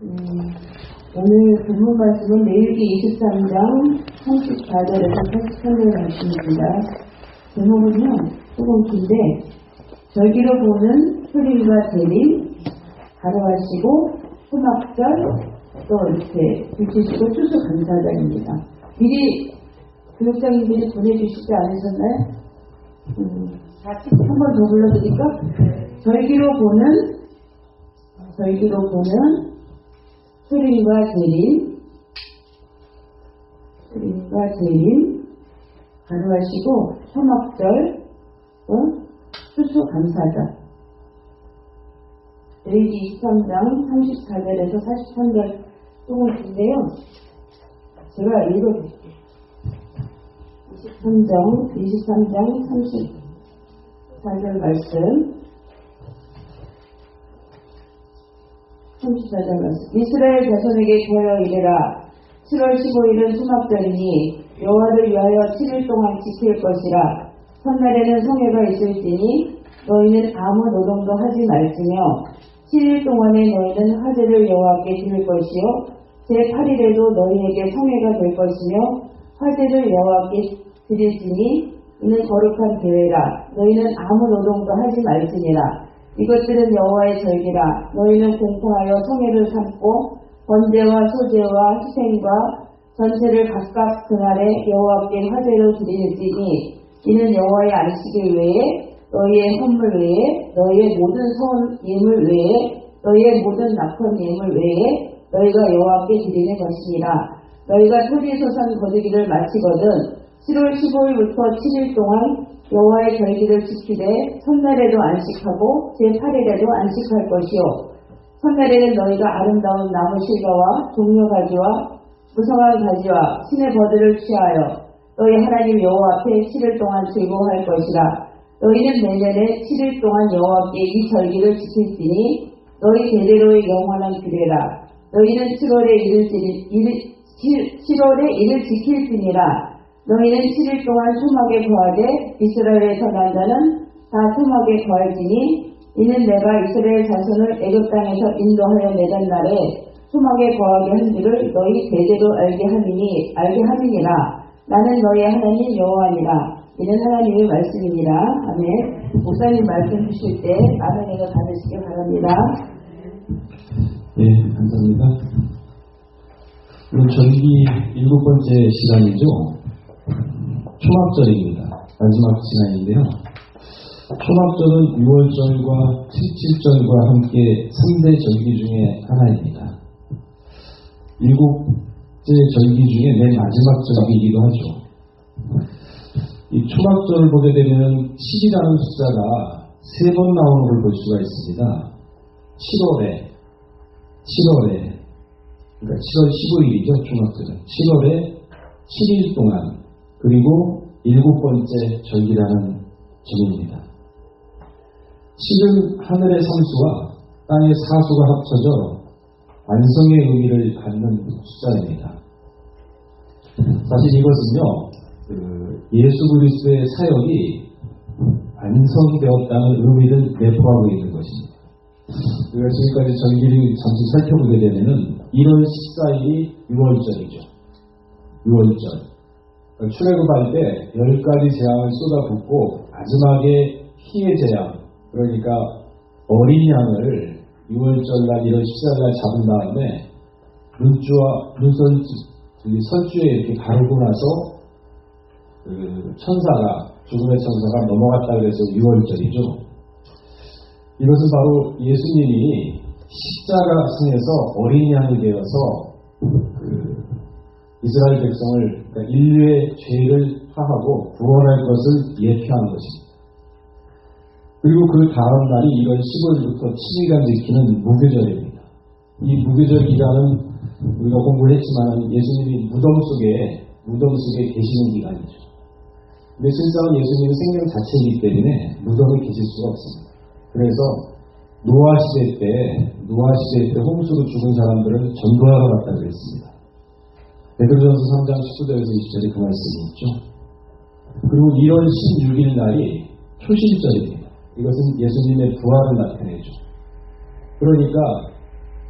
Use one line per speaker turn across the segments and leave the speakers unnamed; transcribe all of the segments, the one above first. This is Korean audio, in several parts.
음, 오늘 본문 말씀은 레위기 23장 34절에서 83절 말씀입니다. 제목은요, 조금 긴데, 절기로 보는 소림과 재림, 가로하시고, 소막절, 또 이렇게 붙이시고 추수 감사절입니다. 미리 교육장님들이 보내주시지 않으셨나요? 음, 한번 더 불러드릴까? 절기로 보는 절기로 보는 소림과 재림, 소림과 재림, 가루하시고 소막절, 어? 수수 감사절. 레이기 23장 34절에서 43절 조금 긴데요. 제가 읽어드릴게요. 23장, 23장 34절 말씀. 34절 말씀. 이스라엘 자손에게 보여 이르라. 7월 15일은 수막절이니 여호와를 위하여 7일 동안 지킬 것이라. 첫날에는 성회가 있을지니 너희는 아무 노동도 하지 말지며 7일 동안에 너희는 화제를 여호와께 드릴 것이요 제8일에도 너희에게 성회가 될 것이며 화제를 여호와께 드릴지니 이는 거룩한 대회라 너희는 아무 노동도 하지 말지니라 이것들은 여호와의 절기라. 너희는 공포하여 성회를 삼고 번제와 소제와 희생과 전체를 각각 그날에 여호와께 화제로 드릴지니 이는 여호와의 안식일 외에 너희의 선물 외에 너희의 모든 선 예물 외에 너희의 모든 낙헌 예물 외에 너희가 여호와께 드리는 것이니라. 너희가 토지소산 거두기를 마치거든 7월 15일부터 7일 동안 여호와의 절기를 지키되 첫날에도 안식하고 제8일에도 안식할 것이요. 첫날에는 너희가 아름다운 나무 실과와 종려 가지와 무성한 가지와 신의 버들을 취하여 너희 하나님 여호와 앞에 7일 동안 즐거워할 것이라. 너희는 내년에 7일 동안 여호와께 이 절기를 지킬지니 너희 대대로의 영원한 규례라. 너희는 7월에 이를, 이를, 7월에 이를 지킬지니라 너희는 7일 동안 소막에 거하되 이스라엘에서 난 자는 다 소막에 거할지니 이는 내가 이스라엘 자손을 애굽 땅에서 인도하여 내던 날에 소막에 거하게 한 줄을 너희 대대로 알게 하리니 알게 하리니라. 나는 너희 하나님 여호와니라. 이는 하나님의 말씀이니라. 아멘. 목사님 말씀 주실 때 아멘에가 받으시기 바랍니다.
예, 감사합니다. 오늘 절기 일곱 번째 시간이죠. 초막절입니다. 마지막 시간인데요. 초막절은 6월절과 77절과 함께 3대 절기 중에 하나입니다. 일곱째 절기 중에 맨 마지막 절기이기도 하죠. 이 초막절을 보게 되면 7이라는 숫자가 세 번 나오는 걸 볼 수가 있습니다. 7월에 7월에 그러니까 7월 15일이죠 초막절은 7월에 7일 동안 그리고 일곱 번째 절기라는 점입니다. 7은 하늘의 삼수와 땅의 사수가 합쳐져 완성의 의미를 갖는 숫자입니다. 사실 이것은요 그 예수 그리스도의 사역이 완성되었다는 의미를 내포하고 있는 것입니다. 우리가 지금까지 절기를 잠시 살펴보게 되면은 1월 14일이 6월절이죠. 6월절. 출애굽할 때 10가지 재앙을 쏟아붓고 마지막에 피의 재앙, 그러니까 어린 양을 6월절날 1월 14일날 잡은 다음에 눈주와 눈선 설주에 이렇게 가르고 나서 그 천사가 죽음의 천사가 넘어갔다 그래서 6월절이죠. 이것은 바로 예수님이 십자가 승에서 어린 양이 되어서 그 이스라엘 백성을 그러니까 인류의 죄를 파하고 구원할 것을 예표한 것입니다. 그리고 그 다음 날이 1월 15일부터 7일간 지키는 무교절입니다. 이 무교절 기간은 우리가 공부를 했지만 예수님이 무덤 속에 무덤 속에 계시는 기간이죠. 근데 실상은 예수님은 생명 자체이기 때문에 무덤에 계실 수가 없습니다. 그래서 노아 시대 때 노아 시대 때 홍수로 죽은 사람들을 전도하러 갔다 그랬습니다. 베드로전서 3장 19절에서 20절에 그 말씀이 있죠. 그리고 1월 16일 날이 표신절입니다. 이것은 예수님의 부활을 나타내죠. 그러니까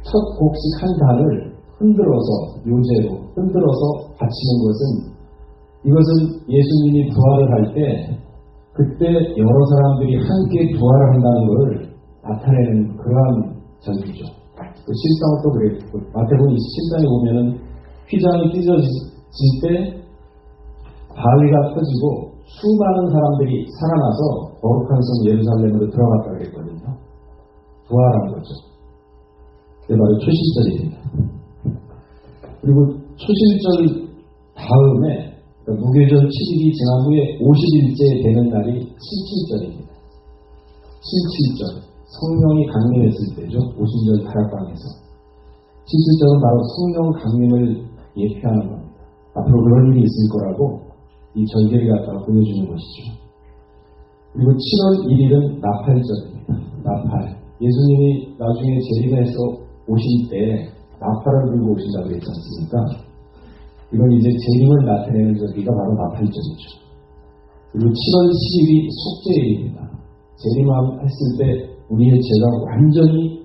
첫 곡식 한 단을 흔들어서 요제로 흔들어서 바치는 것은 이것은 예수님이 부활을 할 때 그때 여러 사람들이 함께 부활을 한다는 것을 나타내는 그러한 전기죠. 그 실상은 또 그랬고 마태복음 27장에 보면은 휘장이 찢어질 때 바위가 터지고 수많은 사람들이 살아나서 거룩한 성 예루살렘으로 들어갔다 그랬거든요. 부활한 거죠. 그게 바로 초실절입니다. 그리고 초실절 다음에 그러니까 무교절 7일이 지난 후에 50일째 되는 날이 칠칠절입니다. 칠칠절 성령이 강림했을 때죠. 오순절 다락방에서 칠칠절은 바로 성령 강림을 예표하는 겁니다. 앞으로 그런 일이 있을 거라고 이 절개를 갖다가 보여주는 것이죠. 그리고 7월 1일은 나팔절입니다. 나팔. 예수님이 나중에 재림해서 오실 때 나팔을 들고 오신다고 했지 않습니까? 이건 이제 재림을 나타내는 절기가 바로 나팔절이죠. 그리고 7월 10일이 속죄일입니다. 재림했을 때 우리의 죄가 완전히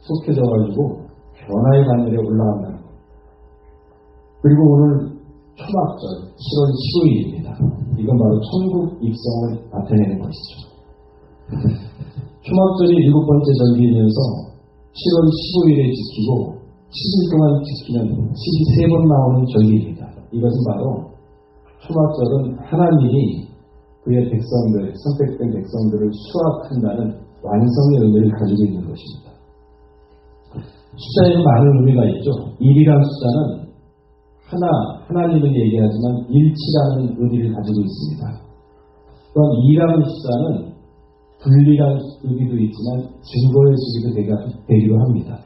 속해져가지고 변화의 하늘에 올라간다는 것. 그리고 오늘 초막절 7월 15일입니다. 이건 바로 천국 입성을 나타내는 것이죠. 초막절이 일곱 번째 절기이면서 7월 15일에 지키고 7일 동안 지키는 73번 나오는 절기입니다. 이것은 바로 초막절은 하나님이 그의 백성들, 선택된 백성들을 수확한다는 완성의 의미를 가지고 있는 것입니다. 숫자에는 많은 의미가 있죠. 1이라는 숫자는 하나, 하나님은 얘기하지만 일치라는 의미를 가지고 있습니다. 또한 2라는 숫자는 분리라는 의미도 있지만 증거의 수기도 되기도 합니다.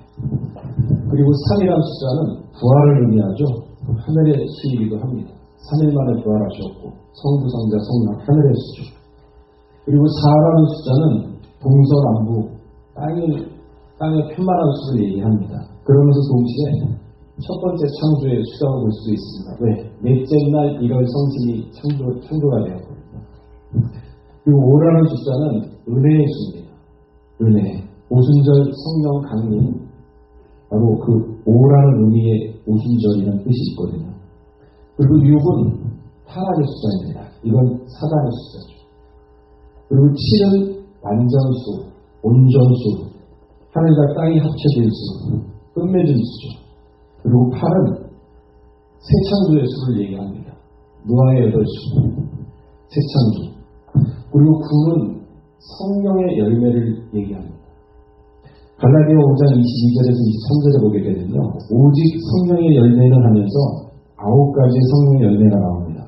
그리고 3이라는 숫자는 부활을 의미하죠. 하늘의 수이기도 합니다. 3일 만에 부활하셨고 성부, 성자, 성령, 하늘의 수죠. 그리고 4라는 숫자는 동서남북, 땅의 편만한 수를 얘기합니다. 그러면서 동시에 첫 번째 창조의 수다고 볼 수 있습니다. 왜? 넷째 날 1월 성신이 창조, 창조가 되었거든요. 그리고 5라는 숫자는 은혜의 수입니다. 은혜. 오순절 성령 강림. 바로 그 5라는 의미의 오순절이라는 뜻이 있거든요. 그리고 6은 타락의 숫자입니다. 이건 사단의 숫자죠. 그리고 7은 완전수, 온전수, 하늘과 땅이 합쳐진 수, 끝맺은 수죠. 그리고 8은 새 창조의 수를 얘기합니다. 노아의 여덟 수, 새 창조. 그리고 9는 성령의 열매를 얘기합니다. 갈라디아 5장 22절에서 23절에 보게 되면요. 오직 성령의 열매를 하면서 아홉 가지 성령의 열매가 나옵니다.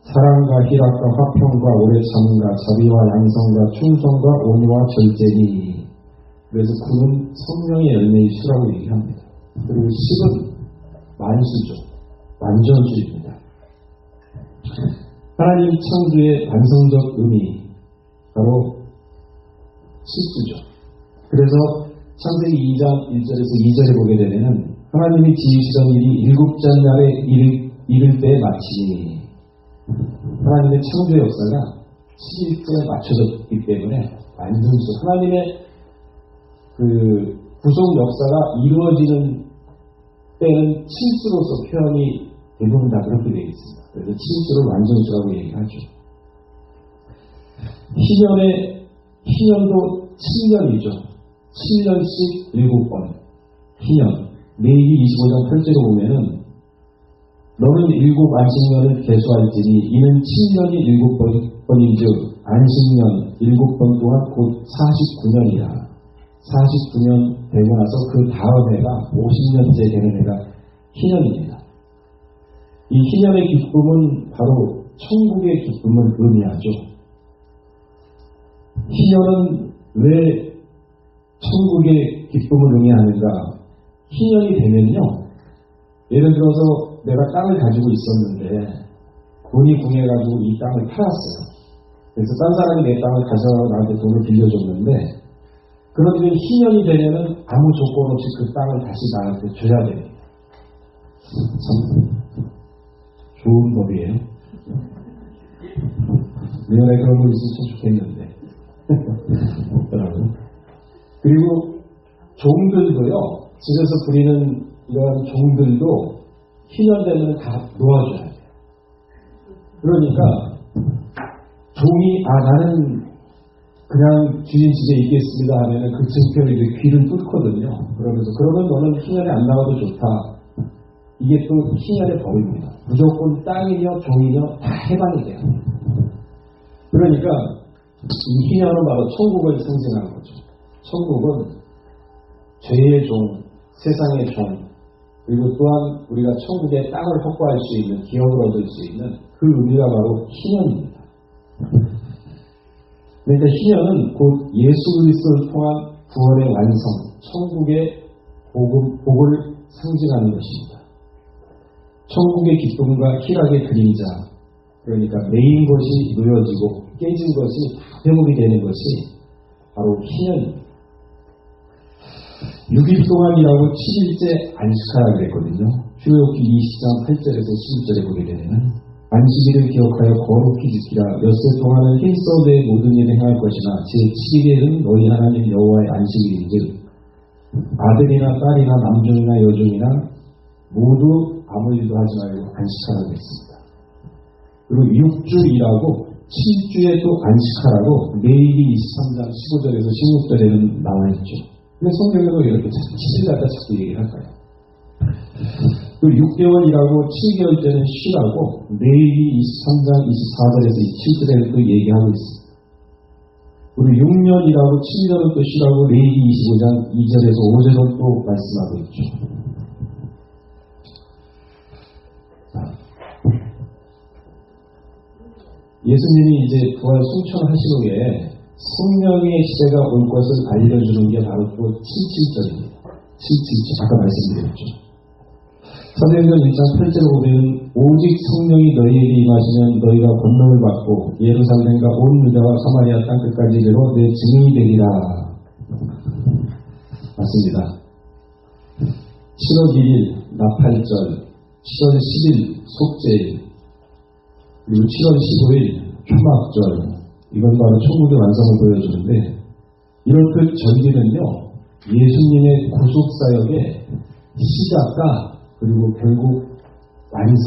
사랑과 희락과 화평과 오래 참음과 자비와 양성과 충성과 온유와 절제니 그래서 그는 성령의 열매의 수라고 얘기합니다. 그리고 10은 만수죠. 완전수입니다. 하나님 창조의 완성적 의미 바로 실수죠. 그래서 창세기 2장 1절에서 2절에 보게 되면 하나님이 지으시던 일이 일곱째 날에 이를, 이를 때 마치니 하나님의 창조 역사가 7일째에 맞춰졌기 때문에 완전수 하나님의 그 구속 역사가 이루어지는 때는 칠수로서 표현이 대부분 다 그렇게 되어 있습니다. 그래서 칠수를 완전수라고 얘기하죠. 희년의 희년도 7년이죠. 7년씩 7번. 희년. 레이기 25장 8절에 보면은 너는 일곱 안식년을 개수할지니 이는 7년이 일곱 번인즉 안식년 일곱 번 동안 곧 49년이라. 49년 되고 나서 그 다음 해가 50년째 되는 해가 희년입니다. 이 희년의 기쁨은 바로 천국의 기쁨을 의미하죠. 희년은 왜 천국의 기쁨을 의미하는가? 희년이 되면요. 예를 들어서 내가 땅을 가지고 있었는데 돈이 궁해가지고 이 땅을 팔았어요. 그래서 딴 사람이 내 땅을 가져가 나한테 돈을 빌려줬는데 그런데 희년이 되면은 아무 조건 없이 그 땅을 다시 나한테 줘야. 참 좋은 법이에요. 내년에 그런 거 있으면 참 좋겠는데. 그리고 종들도요 집에서 부리는 이러한 종들도 희년되면 다 놓아줘야 돼요. 그러니까 종이 아 나는 그냥 주인 집에 있겠습니다 하면은 그 증표를 이렇게 귀를 뚫거든요. 그러면서 그러면 너는 희년에 안 나와도 좋다. 이게 또 희년의 법입니다. 무조건 땅이며 종이며 다 해방이 돼요. 그러니까 이 희년은 바로 천국을 상징하는 거죠. 천국은 죄의 종, 세상의 종, 그리고 또한 우리가 천국의 땅을 확보할 수 있는 기업을 얻을 수 있는 그 의미가 바로 희년입니다. 그러니까 희년은 곧 예수 그리스도를 통한 구원의 완성, 천국의 복음, 복을 상징하는 것입니다. 천국의 기쁨과 희락의 그림자, 그러니까 메인 것이 놓여지고 깨진 것이 다 회복이 되는 것이 바로 희년입니다. 6일 동안이라고 7일째 안식하라 그랬거든요. 출애굽기 20장 8절에서 11절에 보게 되면 안식일을 기억하여 거룩히 지키라. 엿새 동안은 내 모든 일을 행할 것이나 제7일에는 너희 하나님 여호와의 안식일인즉 아들이나 딸이나 남종이나 여종이나 모두 아무 일도 하지 말고 안식하라고 했습니다. 그리고 6주 일하고 7주에 또 안식하라고 레이기 23장 15절에서 16절에는 나와 있죠. 근데 성경에도 이렇게 7일 갖다 자꾸 얘기를 할까요? 그 6개월 일하고 7개월째는 쉬라고 레이기 23장 24절에서 7절에 또 얘기하고 있습니다. 우리 6년 일하고 7년은 또 쉬라고 레이기 25장 2절에서 5절은 또 말씀하고 있죠. 자, 예수님이 이제 부활 승천하신 후에 성령의 시대가 올 것을 알려주는 게 바로 또 77절입니다. 77절, 아까 말씀드렸죠. 사도행전 1장 8절에 보면 오직 성령이 너희에게 임하시면 너희가 권능을 받고 예루살렘과 온 유다와 사마리아 땅 끝까지 이르러 내 증인이 되리라. 맞습니다. 7월 1일 나팔절, 7월 10일 속죄일, 그리고 7월 15일 초막절, 이건 바로 천국의 완성을 보여주는데 이런 그 절기는요 예수님의 구속사역의 시작과 그리고 결국 완성,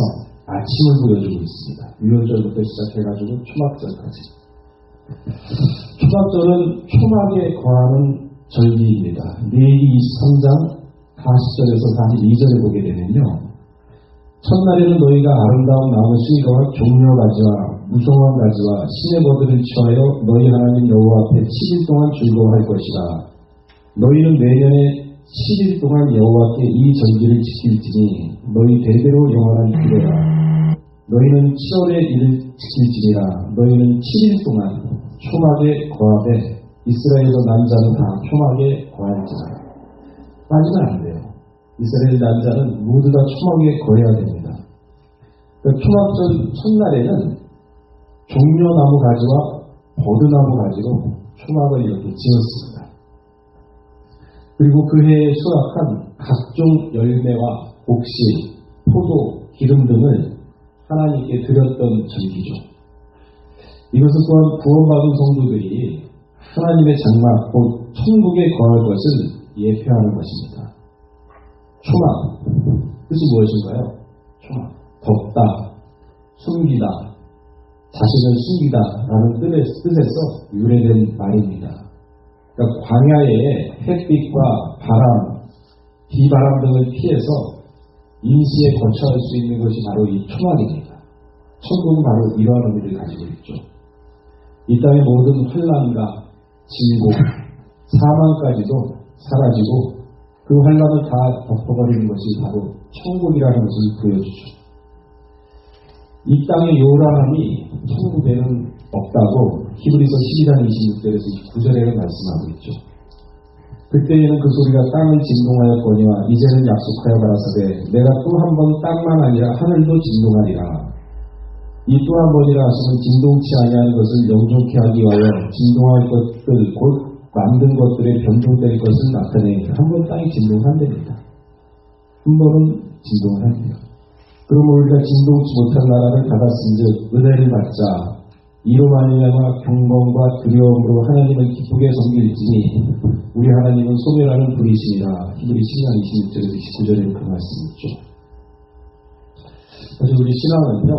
아침을 보여주고 있습니다. 유월절부터 시작해가지고 초막절까지. 초막절은 초막에 거하는 절기입니다. 레이기 23장 40절에서 42절에 보게 되면요. 첫날에는 너희가 아름다운 나무 수이가와 종려 가지와 무성한 가지와 신의 버들을 취하여 너희 하나님 여호와 앞에 7일 동안 즐거워할 것이라. 너희는 내년에 7일 동안 여호와께 이 절기를 지킬지니 너희 대대로 영원한 기대라. 너희는 7월에 이를 지킬지니라. 너희는 7일 동안 초막에 거하되 이스라엘에서 남자는 다 초막에 거할지라. 빠지면 안 돼요. 이스라엘 남자는 모두 다 초막에 거해야 됩니다. 그 초막절 첫날에는 종려나무 가지와 버드나무 가지로 초막을 이렇게 지었습니다. 그리고 그 해에 수확한 각종 열매와 곡식, 포도, 기름 등을 하나님께 드렸던 절기죠. 이것은 또한 구원받은 성도들이 하나님의 장막, 곧 천국에 거할 것을 예표하는 것입니다. 초막, 뜻이 무엇인가요? 초막, 덮다, 숨기다, 자신을 숨기다 라는 뜻에서 유래된 말입니다. 그러니까 광야에 햇빛과 바람, 비바람 등을 피해서 임시에 거처할 수 있는 것이 바로 이 초막입니다. 천국은 바로 이러한 의미를 가지고 있죠. 이 땅의 모든 환란과 질고 사망까지도 사라지고 그 환란을 다 덮어버리는 것이 바로 천국이라는 것을 보여주죠. 이 땅의 요란함이 천국에는 없다고 히브리서 12장 26절에서 29절에는 말씀하고 있죠. 그때에는 그 소리가 땅을 진동하였거니와 이제는 약속하여 가라사대 내가 또 한 번 땅만 아니라 하늘도 진동하리라. 이 또 한 번이라 하시면 진동치 아니하는 것을 영존케 하기 위하여 진동할 것들 곧 만든 것들의 변종될 것을 나타내니까 한번 땅이 진동한답니다. 한 번은 진동을 합니다. 그러면 우리가 진동치 못한 나라를 받았은즉 은혜를 받자 이로 말미암아 경건과 두려움으로 하나님을 기쁘게 섬길지니 우리 하나님은 소멸하는 분이시니라 히브리 10장 26절에서 29절에 그 말씀이 있죠. 사실 우리 신앙은요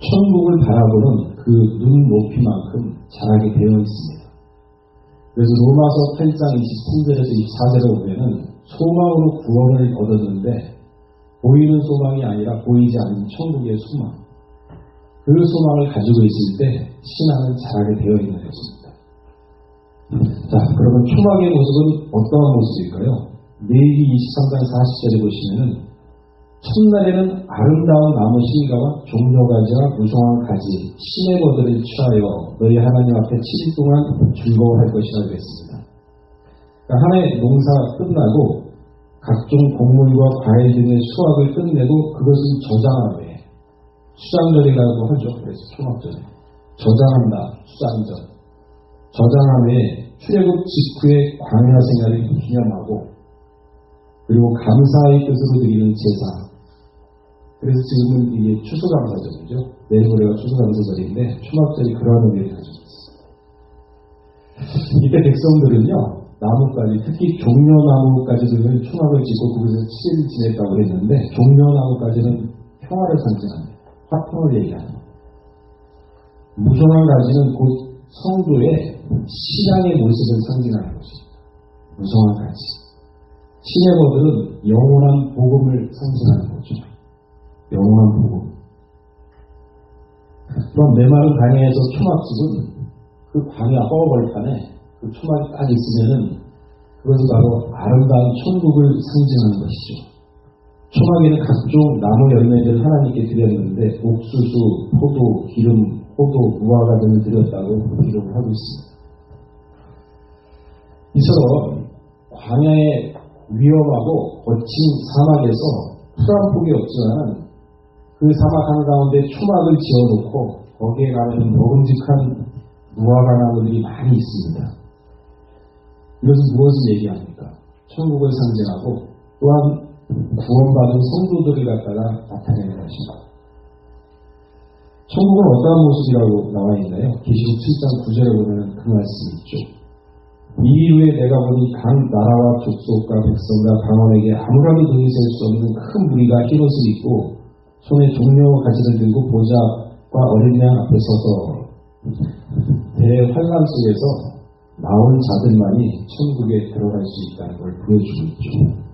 천국을 바라보는 그 눈 높이만큼 자라게 되어 있습니다. 그래서 로마서 8장 23절에서 24절에 보면은 소망으로 구원을 얻었는데 보이는 소망이 아니라 보이지 않는 천국의 소망 그 소망을 가지고 있을 때 신앙은 자라게 되어 있는 것입니다. 자 그러면 초막의 모습은 어떠한 모습일까요? 레이기 23장 40절에 보시면은 첫날에는 아름다운 나무 실과와 종려가지와 무성한 가지, 신의 거들을 취하여 너희 하나님 앞에 7일 동안 즐거워할 것이라 그랬습니다. 그러니까 하나의 농사가 끝나고 각종 곡물과 과일 등의 수확을 끝내고 그것은 저장함에 수장절이라고 하죠. 그래서 초막절에 저장한다. 수장절. 저장함에 출애굽 직후의 광야 생활을 기념하고 그리고 감사의 뜻으로 드리는 제사. 그래서 지금은 이게 추수감사절이죠. 내일 모레가 추수감사절인데 초막절이 그러한 의미를 가지고 있습니다. 이때 백성들은요, 나무까지, 특히 종려나무까지는 초막을 짓고 그곳에서 7일 지냈다고 했는데, 종려나무까지는 평화를 상징합니다. 화평을 얘기합니다. 무성한 가지는 곧 성도의 신앙의 모습을 상징하는 것입니다. 무성한 가지. 신의 거들은 영원한 복음을 상징하는 거죠. 영원한 복음. 그럼 메마른 광야에서 초막집은 그 광야 뻐벌판에 그 초막이 딱 있으면은 그것은 바로 아름다운 천국을 상징하는 것이죠. 초막에는 각종 나무 열매를 하나님께 드렸는데 옥수수, 포도, 기름, 포도, 무화과 등을 드렸다고 기록을 하고 있습니다. 이처럼 광야의 위험하고 거친 사막에서 풀한 폭이 없지만 그 사막 한가운데 초막을 지어놓고 거기에 가면 먹음직한 무화과 나무들이 많이 있습니다. 이것은 무엇을 얘기합니까? 천국을 상징하고 또한 구원받은 성도들을 갖다가 나타내는 것입니다. 천국은 어떠한 모습이라고 나와 있나요? 계시록 7장 9절에 보면 그 말씀이 있죠. 이 이후에 내가 보니 각 나라와 족속과 백성과 강원에게 아무라도 등이 셀 수 없는 큰 무리가 흰옷을 입고 손에 종려 가지를 들고 보좌과 어린 양 앞에 서서 대환란 속에서 나온 자들만이 천국에 들어갈 수 있다는 걸 보여주고 있죠.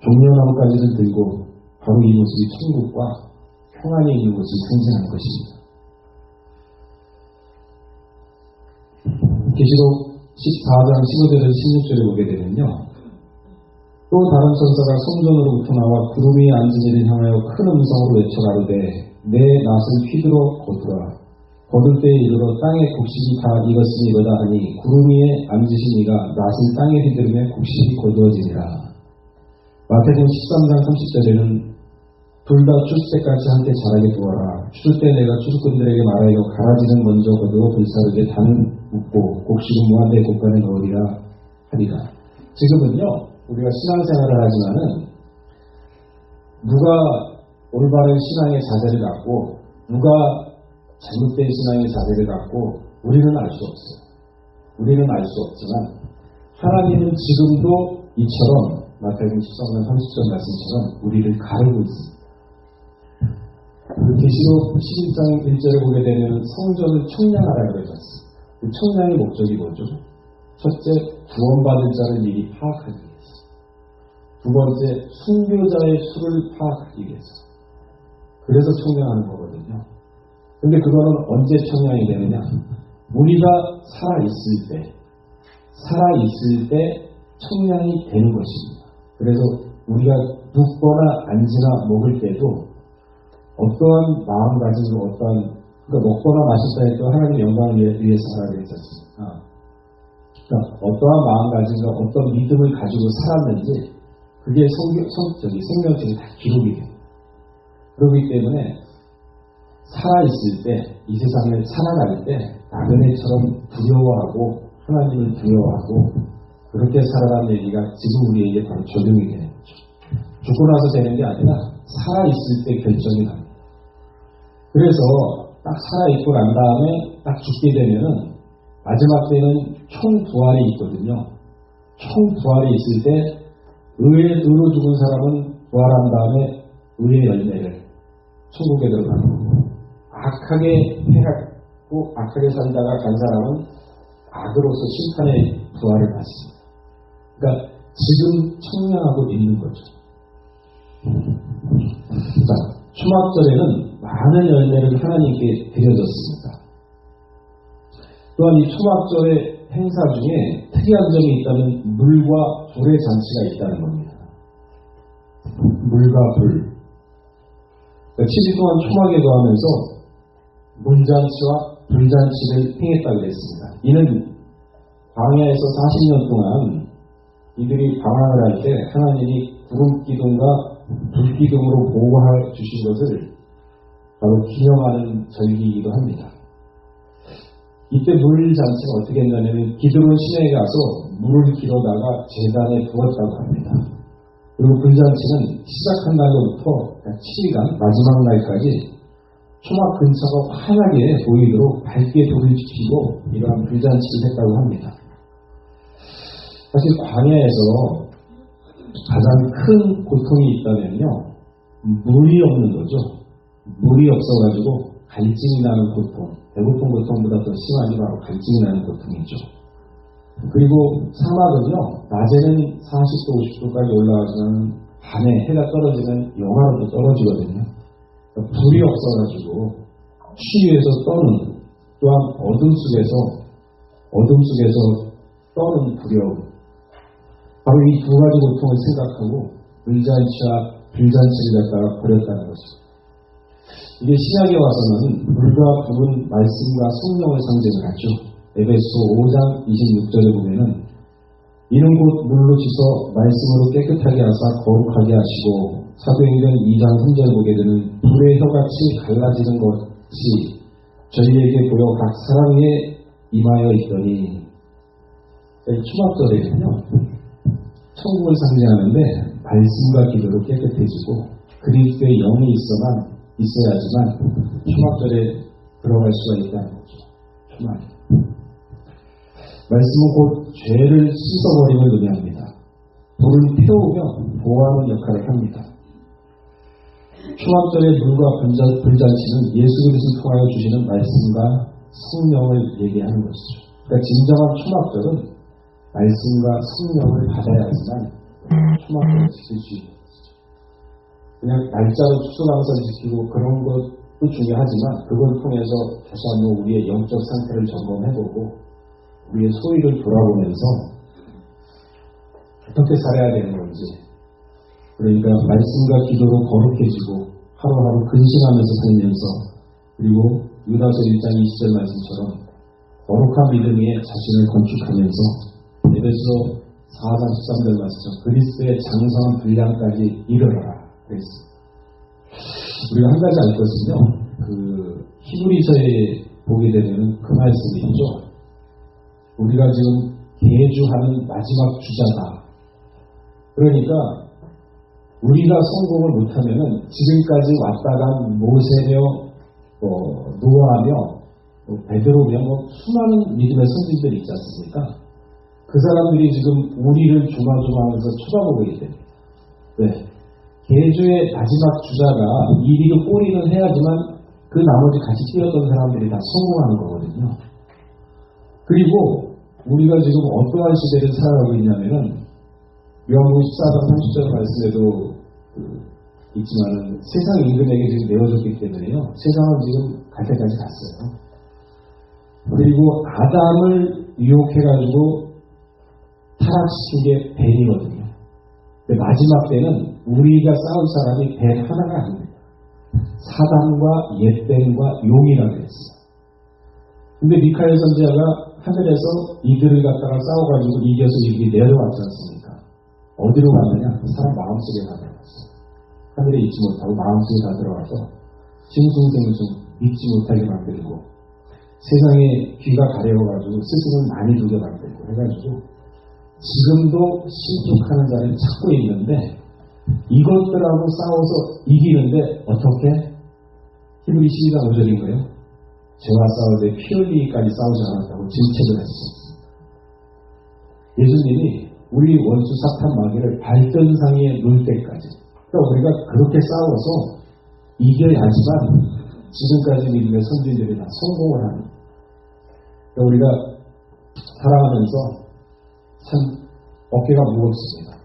종려나무까지를 들고 바로 이 모습이 천국과 평안에 있는 것을 상징하는 것입니다. 계시록 14장 15절에서 16절에 보게 되면요. 또 다른 천사가 성전으로부터 나와 구름 위에 앉은 이를 향하여 큰 음성으로 외쳐가로되 내 낫을 휘두러 거두라. 거둘 때에 이르러 땅의 곡식이 다 익었으니로다 하니 구름 위에 앉으신 이가 낫을 땅에 휘두르며 곡식이 거두어지니라. 마태복음 13장 30절에는 둘 다 추수 때까지 함께 자라게 두어라. 추수 때 내가 추수꾼들에게 말하여 가라지는 먼저 거두어 불사르게 단은 묻고 곡식은 무한대 곳간에 넣으리라 하리라. 지금은요, 우리가 신앙생활을 하지만은 누가 올바른 신앙의 자세를 갖고 누가 잘못된 신앙의 자세를 갖고 우리는 알 수 없어요. 우리는 알 수 없지만 하나님은 지금도 이처럼 마태복음 13장 30절 말씀처럼 우리를 가르고 있습니다. 그 계시록 11장 1절에 보게 되면 성전을 청량하라 그러지 않습니까? 그 청량의 목적이 뭐죠? 첫째, 구원받을 자를 미리 파악하기 위해서. 두 번째, 순교자의 수를 파악하기 위해서. 그래서 청량하는 거거든요. 근데 그거는 언제 청량이 되느냐? 우리가 살아있을 때, 살아있을 때 청량이 되는 것입니다. 그래서 우리가 눕거나 앉으나 먹을 때도 어떠한 마음가짐으로 어떠한 그러니까 먹거나 마셨다 해도 하나님의 영광을 위해서 살아야 되지 않습니까? 그러니까 어떠한 마음가짐과 어떤 믿음을 가지고 살았는지 그게 성경, 성, 저기 생명책에 다 기록이 돼요. 그렇기 때문에 살아있을 때, 이 세상을 살아갈 때, 나그네처럼 두려워하고, 하나님을 두려워하고, 그렇게 살아가는 얘기가 지금 우리에게 바로 적용이 되는 거죠. 죽고 나서 되는 게 아니라, 살아있을 때 결정이 납니다. 그래서 딱 살아있고 난 다음에 딱 죽게 되면은 마지막 때는 총 부활이 있거든요. 총 부활이 있을 때 의의 의로 죽은 사람은 부활한 다음에 의의 열매를 천국에 들어가는 거고 악하게 해갖고 악하게 살다가 간 사람은 악으로서 심판의 부활을 받습니다. 그러니까 지금 청량하고 있는 거죠. 자, 초막절에는 많은 열매를 하나님께 드려졌습니다. 또한 이 초막절의 행사 중에 특이한 점이 있다면 물과 불의 잔치가 있다는 겁니다. 물과 불. 그러니까 7일 동안 초막에 거하면서 물잔치와 불잔치를 행했다고 했습니다. 이는 광야에서 40년 동안 이들이 방황을 할 때 하나님이 구름 기둥과 불 기둥으로 보호해 주신 것을 바로 기념하는 절기이기도 합니다. 이때 물 잔치가 어떻게 했냐면 기드론 시내에 가서 물을 길어다가 재단에 부었다고 합니다. 그리고 불잔치는 시작한 날로부터 7일간 마지막 날까지 초막 근처가 환하게 보이도록 밝게 불을 지피고 이러한 불잔치를 했다고 합니다. 사실 광야에서 가장 큰 고통이 있다면요. 물이 없는 거죠. 물이 없어가지고 갈증이 나는 고통, 배고픈 고통보다 더 심하게 바로 갈증이 나는 고통이죠. 그리고 사막은요, 낮에는 40도, 50도까지 올라가지만 밤에 해가 떨어지면 영하로도 떨어지거든요. 그러니까 불이 없어가지고 추위에서 떠는 또한 어둠 속에서 어둠 속에서 떠는 두려움. 바로 이 두 가지 고통을 생각하고 물잔치와 불잔치를 갖다가 버렸다는 것입니다. 이게 신약에 와서는 물과 불은 말씀과 성령을 상징하죠. 에베소 5장 26절에 보면은 이는 곧 물로 씻어 말씀으로 깨끗하게 하사 거룩하게 하시고 사도행전 2장 3절 보게 되는 불의 혀같이 갈라지는 것이 저희에게 보여 각 사랑에 임하여 있더니 초막절에는요 천국을 상징하는데 말씀과 기도로 깨끗해지고 그리스도의 영이 있어만 있어야지만 초막절에 들어갈 수가 있다는 거죠. 초막. 말씀은 곧 죄를 씻어버림을 의미합니다. 불을 태우며 보호하는 역할을 합니다. 초막절의 물과 불잔, 불잔치는 예수 그리스도를 통하여 주시는 말씀과 성령을 얘기하는 것이죠. 그러니까 진정한 초막절은 말씀과 성령을 받아야지만 초막절을 지킬 수 있는 것이죠. 그냥 날짜로 추수감사를 지키고 그런 것도 중요하지만 그걸 통해서 다시 한번 우리의 영적 상태를 점검해보고 우리의 소위를 돌아보면서 어떻게 살아야 되는 건지 그러니까 말씀과 기도로 거룩해지고 하루하루 근신하면서 살면서 그리고 유다서 1장 20절 말씀처럼 거룩한 믿음 위에 자신을 건축하면서 에베소 4장 13절 말씀처럼 그리스도의 장성한 분량까지 이르러라 그랬습니다. 우리가 한 가지 알 것은요, 그 히브리서에 보게 되면 그 말씀이죠. 우리가 지금 개주하는 마지막 주자다. 그러니까 우리가 성공을 못하면은 지금까지 왔다 간 모세며 뭐 노아며 뭐 베드로며 뭐 수많은 믿음의 선진들이 있지 않습니까? 그 사람들이 지금 우리를 조마조마하면서 쳐다보고 있대요. 왜? 개주의 마지막 주자가 이리도 꼬리는 해야지만 그 나머지 같이 뛰었던 사람들이 다 성공하는 거거든요. 그리고 우리가 지금 어떠한 시대를 살아가고 있냐면은 요한복음 14장 30절 말씀에도 그 있지만은 세상 임금에게 지금 내어졌기 때문에요. 세상은 지금 갈 때까지 갔어요. 그리고 아담을 유혹해가지고 게 벤이거든요. 마지막 때는 우리가 싸울 사람이 벤 하나가 아닙니다. 사단과 옛벤과 용이라고 했어요. 근데 미카엘 선지자가 하늘에서 이들을 갖다가 싸워가지고 이겨서 여기 내려왔지 않습니까? 어디로 갔느냐? 사람 마음속에 가 들어갔어요. 하늘에 있지 못하고 마음속에 가 들어가서 싱숭생숭 믿지 못하게 만들고 세상에 귀가 가려워가지고 스승을 많이 두게 만들고 해가지고 지금도 신속하는 자를 찾고 있는데 이것들하고 싸워서 이기는데 어떻게? 히브리 12장 5절인 거예요. 죄와 싸울 때 피 흘리기까지 싸우지 않았다고 질책을 했습니다. 예수님이 우리 원수 사탄 마귀를 발전상에 놓을 때까지 또 우리가 그렇게 싸워서 이겨야 하지만 지금까지 믿음의 선진들이 다 성공을 합니다. 또 우리가 살아가면서 참 어깨가 무겁습니다.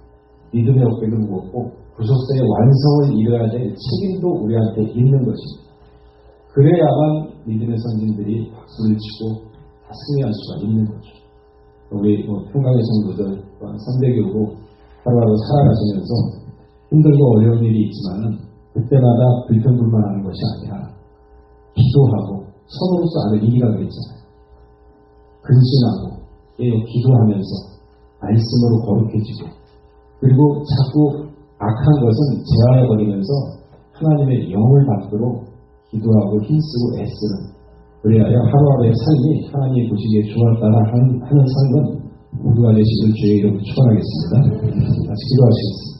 믿음의 어깨도 무겁고 구속사의 완성을 이뤄야 될 책임도 우리한테 있는 것입니다. 그래야만 믿음의 선진들이 박수를 치고 다 승리할 수가 있는 거죠. 우리 뭐 평강의 성도들 또한 선대교고 하루하루 살아가시면서 힘들고 어려운 일이 있지만은 그때마다 불평불만하는 것이 아니라 기도하고 서로로서 안에 이기라고 했잖아요. 근신하고 예, 기도하면서 말씀으로 거룩해지고 그리고 자꾸 악한 것은 제하해버리면서 하나님의 영을 받도록 기도하고 힘쓰고 애쓰는 그래야 하루하루의 삶이 하나님이 보시기에 좋았다라 하는, 하는 삶은 모두가 되시길 주의 이름으로 축원하겠습니다. 같이 기도하시겠습니다.